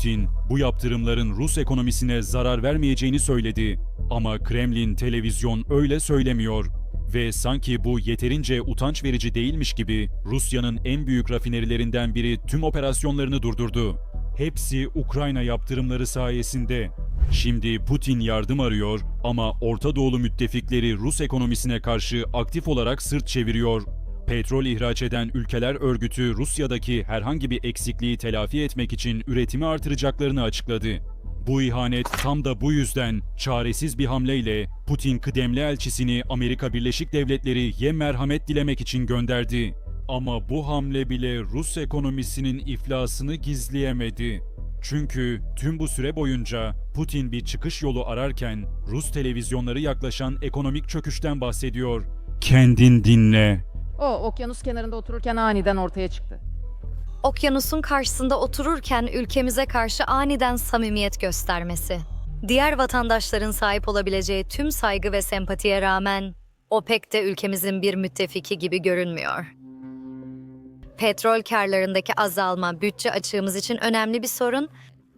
Putin bu yaptırımların Rus ekonomisine zarar vermeyeceğini söyledi. Ama Kremlin televizyon öyle söylemiyor. Ve sanki bu yeterince utanç verici değilmiş gibi Rusya'nın en büyük rafinerilerinden biri tüm operasyonlarını durdurdu. Hepsi Ukrayna yaptırımları sayesinde. Şimdi Putin yardım arıyor ama Orta Doğulu müttefikleri Rus ekonomisine karşı aktif olarak sırt çeviriyor. Petrol ihraç eden ülkeler örgütü Rusya'daki herhangi bir eksikliği telafi etmek için üretimi artıracaklarını açıkladı. Bu ihanet tam da bu yüzden çaresiz bir hamleyle Putin kıdemli elçisini Amerika Birleşik Devletleri'ye merhamet dilemek için gönderdi. Ama bu hamle bile Rus ekonomisinin iflasını gizleyemedi. Çünkü tüm bu süre boyunca Putin bir çıkış yolu ararken Rus televizyonları yaklaşan ekonomik çöküşten bahsediyor. Kendin dinle. O okyanus kenarında otururken aniden ortaya çıktı. Okyanusun karşısında otururken ülkemize karşı aniden samimiyet göstermesi. Diğer vatandaşların sahip olabileceği tüm saygı ve sempatiye rağmen o pek de ülkemizin bir müttefiki gibi görünmüyor. Petrol karlarındaki azalma bütçe açığımız için önemli bir sorun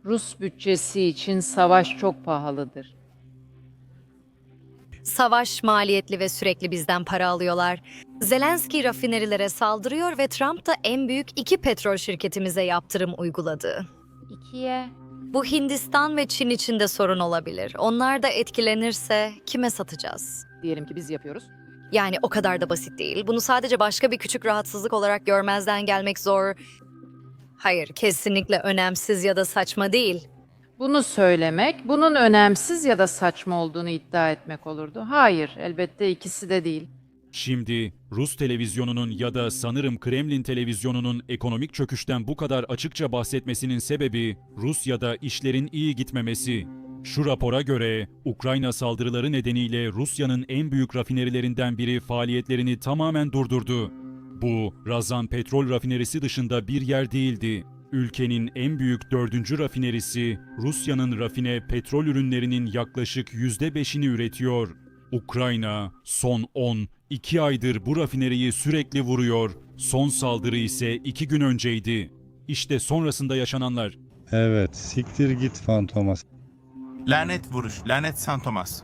Rus bütçesi için savaş çok pahalıdır. Savaş maliyetli ve sürekli bizden para alıyorlar. Zelenski rafinerilere saldırıyor ve Trump da en büyük iki petrol şirketimize yaptırım uyguladı. İkiye. Bu Hindistan ve Çin için de sorun olabilir. Onlar da etkilenirse kime satacağız? Diyelim ki biz yapıyoruz. Yani o kadar da basit değil. Bunu sadece başka bir küçük rahatsızlık olarak görmezden gelmek zor. Hayır, kesinlikle önemsiz ya da saçma değil. Bunu söylemek, bunun önemsiz ya da saçma olduğunu iddia etmek olurdu. Hayır, elbette ikisi de değil. Şimdi Rus televizyonunun ya da sanırım Kremlin televizyonunun ekonomik çöküşten bu kadar açıkça bahsetmesinin sebebi Rusya'da işlerin iyi gitmemesi. Şu rapora göre Ukrayna saldırıları nedeniyle Rusya'nın en büyük rafinerilerinden biri faaliyetlerini tamamen durdurdu. Bu, Razan petrol rafinerisi dışında bir yer değildi. Ülkenin en büyük dördüncü rafinerisi, Rusya'nın rafine petrol ürünlerinin yaklaşık %5'ini üretiyor. Ukrayna son 10, 2 aydır bu rafineriyi sürekli vuruyor. Son saldırı ise 2 gün önceydi. İşte sonrasında yaşananlar. Evet, siktir git Fantomas. Lanet vuruş, lanet San Thomas.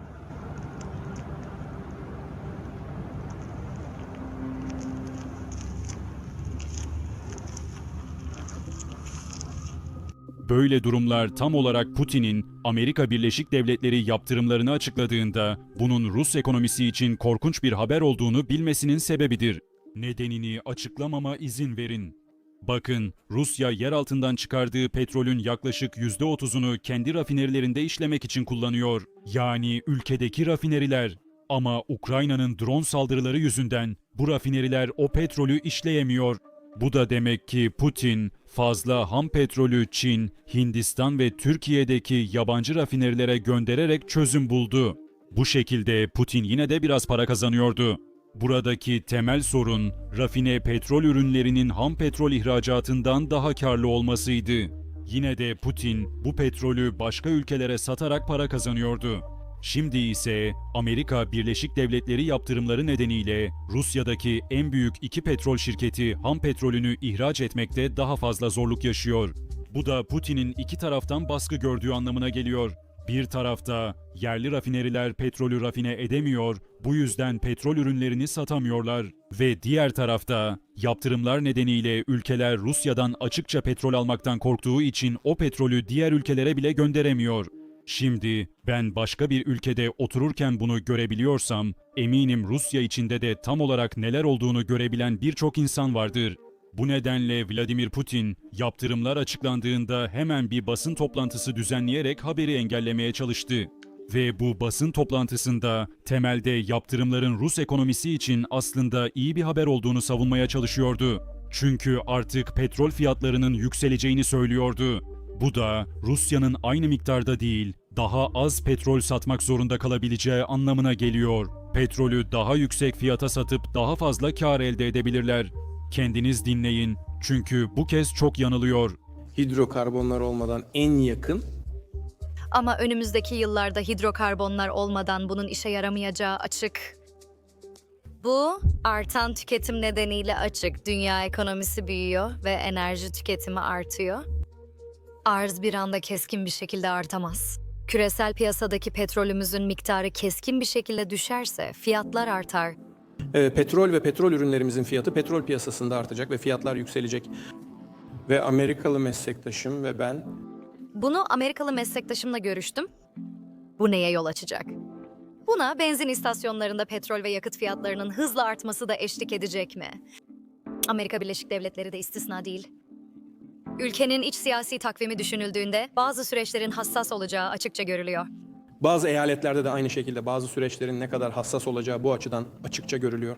Böyle durumlar tam olarak Putin'in Amerika Birleşik Devletleri yaptırımlarını açıkladığında bunun Rus ekonomisi için korkunç bir haber olduğunu bilmesinin sebebidir. Nedenini açıklamama izin verin. Bakın, Rusya yer altından çıkardığı petrolün yaklaşık %30'unu kendi rafinerilerinde işlemek için kullanıyor. Yani ülkedeki rafineriler. Ama Ukrayna'nın drone saldırıları yüzünden bu rafineriler o petrolü işleyemiyor. Bu da demek ki Putin fazla ham petrolü Çin, Hindistan ve Türkiye'deki yabancı rafinerilere göndererek çözüm buldu. Bu şekilde Putin yine de biraz para kazanıyordu. Buradaki temel sorun rafine petrol ürünlerinin ham petrol ihracatından daha karlı olmasıydı. Yine de Putin bu petrolü başka ülkelere satarak para kazanıyordu. Şimdi ise Amerika Birleşik Devletleri yaptırımları nedeniyle Rusya'daki en büyük iki petrol şirketi ham petrolünü ihraç etmekte daha fazla zorluk yaşıyor. Bu da Putin'in iki taraftan baskı gördüğü anlamına geliyor. Bir tarafta yerli rafineriler petrolü rafine edemiyor, bu yüzden petrol ürünlerini satamıyorlar. Ve diğer tarafta yaptırımlar nedeniyle ülkeler Rusya'dan açıkça petrol almaktan korktuğu için o petrolü diğer ülkelere bile gönderemiyor. Şimdi ben başka bir ülkede otururken bunu görebiliyorsam, eminim Rusya içinde de tam olarak neler olduğunu görebilen birçok insan vardır. Bu nedenle Vladimir Putin yaptırımlar açıklandığında hemen bir basın toplantısı düzenleyerek haberi engellemeye çalıştı. Ve bu basın toplantısında temelde yaptırımların Rus ekonomisi için aslında iyi bir haber olduğunu savunmaya çalışıyordu. Çünkü artık petrol fiyatlarının yükseleceğini söylüyordu. Bu da Rusya'nın aynı miktarda değil, daha az petrol satmak zorunda kalabileceği anlamına geliyor. Petrolü daha yüksek fiyata satıp daha fazla kar elde edebilirler. Kendiniz dinleyin çünkü bu kez çok yanılıyor. hidrokarbonlar olmadan en yakın Ama önümüzdeki yıllarda hidrokarbonlar olmadan bunun işe yaramayacağı açık. Bu artan tüketim nedeniyle açık. Dünya ekonomisi büyüyor ve enerji tüketimi artıyor. Arz bir anda keskin bir şekilde artamaz. Küresel piyasadaki petrolümüzün miktarı keskin bir şekilde düşerse fiyatlar artar. Ee, petrol ve petrol ürünlerimizin fiyatı petrol piyasasında artacak ve fiyatlar yükselecek. Ve Amerikalı meslektaşım ve ben Bunu Amerikalı meslektaşımla görüştüm. Bu neye yol açacak? Buna benzin istasyonlarında petrol ve yakıt fiyatlarının hızla artması da eşlik edecek mi? Amerika Birleşik Devletleri de istisna değil. Ülkenin iç siyasi takvimi düşünüldüğünde bazı süreçlerin hassas olacağı açıkça görülüyor. bazı eyaletlerde de aynı şekilde bazı süreçlerin ne kadar hassas olacağı bu açıdan açıkça görülüyor.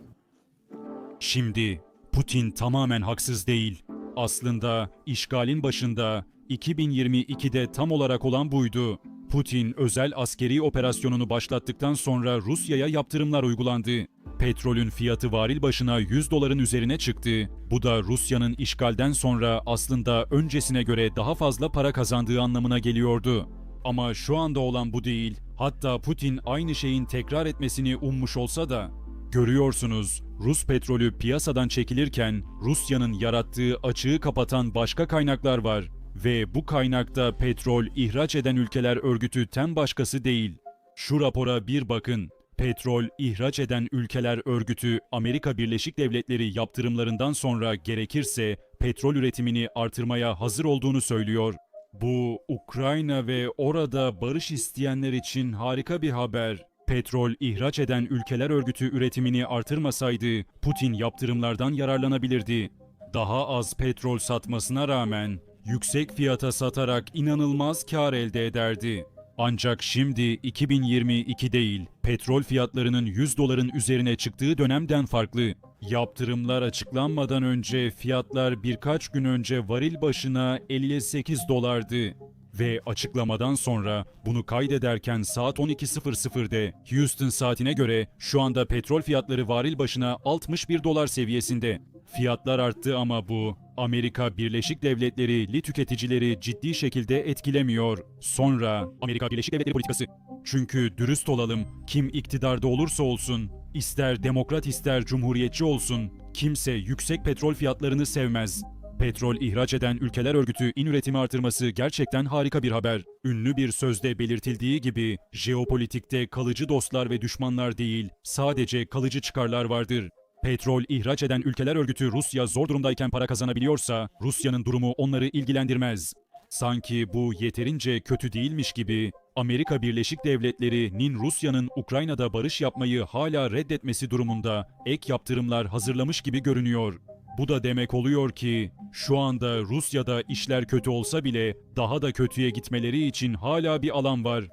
Şimdi Putin tamamen haksız değil. Aslında işgalin başında 2022'de tam olarak olan buydu. Putin özel askeri operasyonunu başlattıktan sonra Rusya'ya yaptırımlar uygulandı. Petrolün fiyatı varil başına 100 doların üzerine çıktı. Bu da Rusya'nın işgalden sonra aslında öncesine göre daha fazla para kazandığı anlamına geliyordu. Ama şu anda olan bu değil. Hatta Putin aynı şeyin tekrar etmesini ummuş olsa da Görüyorsunuz, Rus petrolü piyasadan çekilirken Rusya'nın yarattığı açığı kapatan başka kaynaklar var ve bu kaynakta petrol ihraç eden ülkeler örgütü ten başkası değil. Şu rapora bir bakın. Petrol ihraç eden ülkeler örgütü Amerika Birleşik Devletleri yaptırımlarından sonra gerekirse petrol üretimini artırmaya hazır olduğunu söylüyor. Bu Ukrayna ve orada barış isteyenler için harika bir haber. Petrol ihraç eden ülkeler örgütü üretimini artırmasaydı Putin yaptırımlardan yararlanabilirdi. Daha az petrol satmasına rağmen yüksek fiyata satarak inanılmaz kar elde ederdi. Ancak şimdi 2022 değil, petrol fiyatlarının 100 doların üzerine çıktığı dönemden farklı. Yaptırımlar açıklanmadan önce fiyatlar birkaç gün önce varil başına 58 dolardı. Ve açıklamadan sonra bunu kaydederken saat 12.00'de Houston saatine göre şu anda petrol fiyatları varil başına 61 dolar seviyesinde. Fiyatlar arttı ama bu Amerika Birleşik Devletleri tüketicileri ciddi şekilde etkilemiyor. Sonra Amerika Birleşik Devletleri politikası. Çünkü dürüst olalım, kim iktidarda olursa olsun, ister demokrat ister cumhuriyetçi olsun, kimse yüksek petrol fiyatlarını sevmez. Petrol ihraç eden ülkeler örgütü in üretimi artırması gerçekten harika bir haber. Ünlü bir sözde belirtildiği gibi jeopolitikte kalıcı dostlar ve düşmanlar değil, sadece kalıcı çıkarlar vardır. Petrol ihraç eden ülkeler örgütü Rusya zor durumdayken para kazanabiliyorsa Rusya'nın durumu onları ilgilendirmez. Sanki bu yeterince kötü değilmiş gibi Amerika Birleşik Devletleri'nin Rusya'nın Ukrayna'da barış yapmayı hala reddetmesi durumunda ek yaptırımlar hazırlamış gibi görünüyor. Bu da demek oluyor ki şu anda Rusya'da işler kötü olsa bile daha da kötüye gitmeleri için hala bir alan var.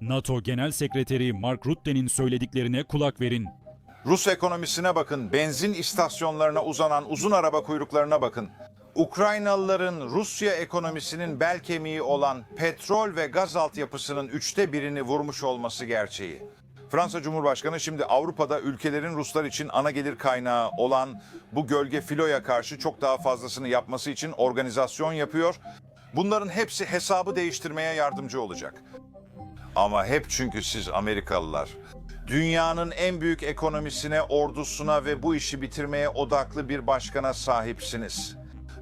NATO Genel Sekreteri Mark Rutte'nin söylediklerine kulak verin. Rus ekonomisine bakın, benzin istasyonlarına uzanan uzun araba kuyruklarına bakın. Ukraynalıların Rusya ekonomisinin bel kemiği olan petrol ve gaz altyapısının üçte birini vurmuş olması gerçeği. Fransa Cumhurbaşkanı şimdi Avrupa'da ülkelerin Ruslar için ana gelir kaynağı olan bu gölge filoya karşı çok daha fazlasını yapması için organizasyon yapıyor. Bunların hepsi hesabı değiştirmeye yardımcı olacak. Ama hep çünkü siz Amerikalılar dünyanın en büyük ekonomisine, ordusuna ve bu işi bitirmeye odaklı bir başkana sahipsiniz.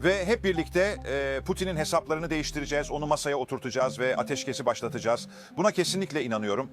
Ve hep birlikte e, Putin'in hesaplarını değiştireceğiz, onu masaya oturtacağız ve ateşkesi başlatacağız. Buna kesinlikle inanıyorum.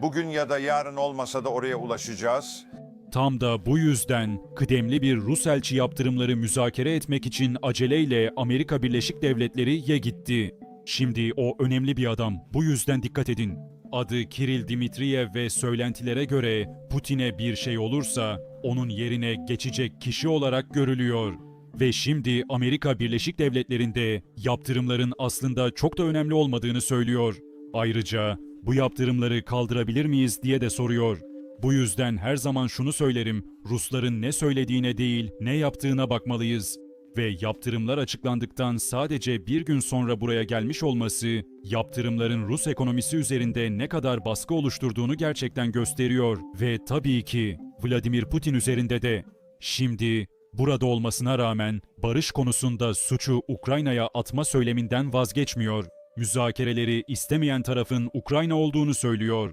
Bugün ya da yarın olmasa da oraya ulaşacağız. Tam da bu yüzden kıdemli bir Rus elçi yaptırımları müzakere etmek için aceleyle Amerika Birleşik Devletleri'ye gitti. Şimdi o önemli bir adam. Bu yüzden dikkat edin. Adı Kiril Dimitriyev ve söylentilere göre Putin'e bir şey olursa onun yerine geçecek kişi olarak görülüyor. Ve şimdi Amerika Birleşik Devletleri'nde yaptırımların aslında çok da önemli olmadığını söylüyor. Ayrıca bu yaptırımları kaldırabilir miyiz diye de soruyor. Bu yüzden her zaman şunu söylerim, Rusların ne söylediğine değil, ne yaptığına bakmalıyız. Ve yaptırımlar açıklandıktan sadece bir gün sonra buraya gelmiş olması, yaptırımların Rus ekonomisi üzerinde ne kadar baskı oluşturduğunu gerçekten gösteriyor. Ve tabii ki Vladimir Putin üzerinde de. Şimdi burada olmasına rağmen barış konusunda suçu Ukrayna'ya atma söyleminden vazgeçmiyor. Müzakereleri istemeyen tarafın Ukrayna olduğunu söylüyor.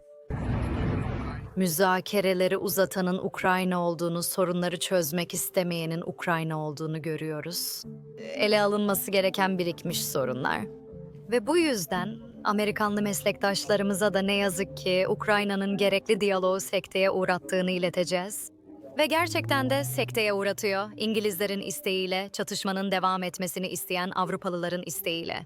Müzakereleri uzatanın Ukrayna olduğunu, sorunları çözmek istemeyenin Ukrayna olduğunu görüyoruz. Ele alınması gereken birikmiş sorunlar. Ve bu yüzden Amerikanlı meslektaşlarımıza da ne yazık ki Ukrayna'nın gerekli diyaloğu sekteye uğrattığını ileteceğiz. Ve gerçekten de sekteye uğratıyor. İngilizlerin isteğiyle, çatışmanın devam etmesini isteyen Avrupalıların isteğiyle.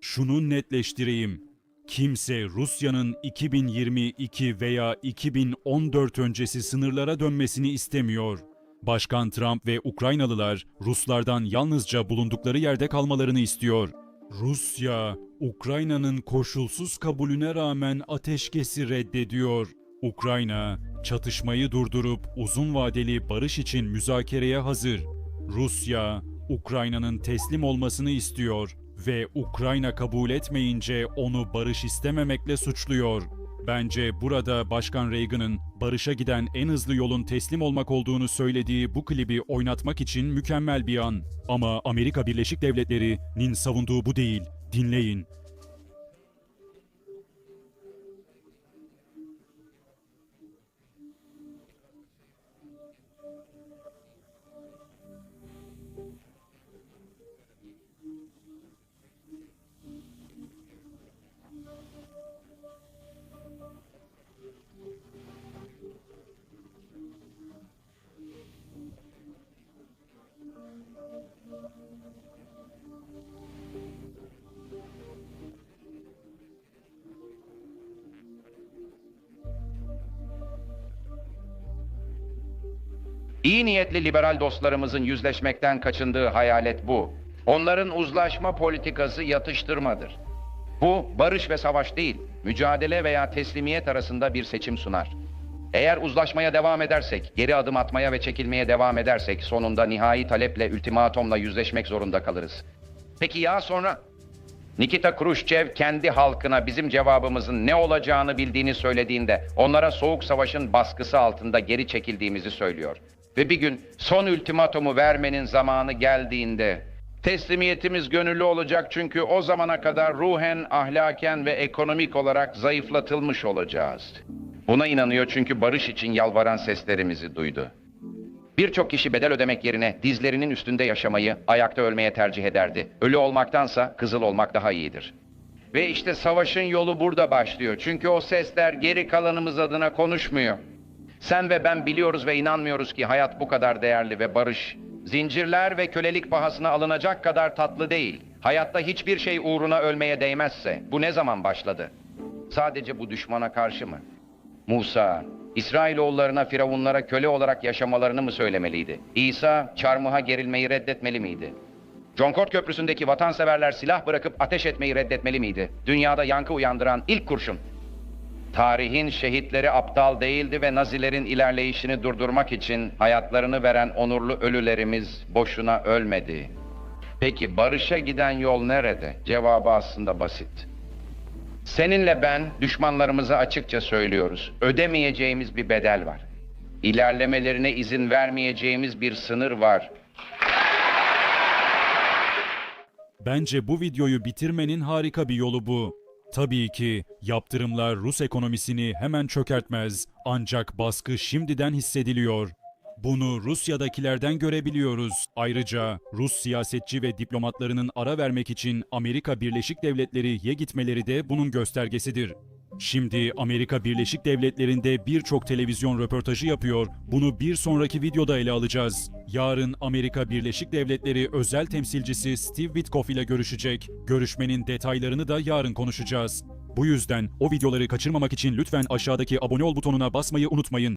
Şunu netleştireyim. Kimse Rusya'nın 2022 veya 2014 öncesi sınırlara dönmesini istemiyor. Başkan Trump ve Ukraynalılar Ruslardan yalnızca bulundukları yerde kalmalarını istiyor. Rusya, Ukrayna'nın koşulsuz kabulüne rağmen ateşkesi reddediyor. Ukrayna, çatışmayı durdurup uzun vadeli barış için müzakereye hazır. Rusya, Ukrayna'nın teslim olmasını istiyor ve Ukrayna kabul etmeyince onu barış istememekle suçluyor. Bence burada Başkan Reagan'ın barışa giden en hızlı yolun teslim olmak olduğunu söylediği bu klibi oynatmak için mükemmel bir an. Ama Amerika Birleşik Devletleri'nin savunduğu bu değil. Dinleyin. İyi niyetli liberal dostlarımızın yüzleşmekten kaçındığı hayalet bu. Onların uzlaşma politikası yatıştırmadır. Bu barış ve savaş değil, mücadele veya teslimiyet arasında bir seçim sunar. Eğer uzlaşmaya devam edersek, geri adım atmaya ve çekilmeye devam edersek sonunda nihai taleple, ultimatomla yüzleşmek zorunda kalırız. Peki ya sonra? Nikita Khrushchev kendi halkına bizim cevabımızın ne olacağını bildiğini söylediğinde onlara soğuk savaşın baskısı altında geri çekildiğimizi söylüyor. Ve bir gün son ultimatomu vermenin zamanı geldiğinde teslimiyetimiz gönüllü olacak çünkü o zamana kadar ruhen, ahlaken ve ekonomik olarak zayıflatılmış olacağız. Buna inanıyor çünkü barış için yalvaran seslerimizi duydu. Birçok kişi bedel ödemek yerine dizlerinin üstünde yaşamayı, ayakta ölmeye tercih ederdi. Ölü olmaktansa kızıl olmak daha iyidir. Ve işte savaşın yolu burada başlıyor. Çünkü o sesler geri kalanımız adına konuşmuyor. Sen ve ben biliyoruz ve inanmıyoruz ki hayat bu kadar değerli ve barış, zincirler ve kölelik pahasına alınacak kadar tatlı değil. Hayatta hiçbir şey uğruna ölmeye değmezse bu ne zaman başladı? Sadece bu düşmana karşı mı? Musa, İsrailoğullarına firavunlara köle olarak yaşamalarını mı söylemeliydi? İsa, çarmıha gerilmeyi reddetmeli miydi? John Court Köprüsü'ndeki vatanseverler silah bırakıp ateş etmeyi reddetmeli miydi? Dünyada yankı uyandıran ilk kurşun. Tarihin şehitleri aptal değildi ve Nazilerin ilerleyişini durdurmak için hayatlarını veren onurlu ölülerimiz boşuna ölmedi. Peki barışa giden yol nerede? Cevabı aslında basit. Seninle ben düşmanlarımıza açıkça söylüyoruz. Ödemeyeceğimiz bir bedel var. İlerlemelerine izin vermeyeceğimiz bir sınır var. Bence bu videoyu bitirmenin harika bir yolu bu. Tabii ki yaptırımlar Rus ekonomisini hemen çökertmez ancak baskı şimdiden hissediliyor. Bunu Rusya'dakilerden görebiliyoruz. Ayrıca Rus siyasetçi ve diplomatlarının ara vermek için Amerika Birleşik Devletleri'ye gitmeleri de bunun göstergesidir. Şimdi Amerika Birleşik Devletleri'nde birçok televizyon röportajı yapıyor. Bunu bir sonraki videoda ele alacağız. Yarın Amerika Birleşik Devletleri özel temsilcisi Steve Witkoff ile görüşecek. Görüşmenin detaylarını da yarın konuşacağız. Bu yüzden o videoları kaçırmamak için lütfen aşağıdaki abone ol butonuna basmayı unutmayın.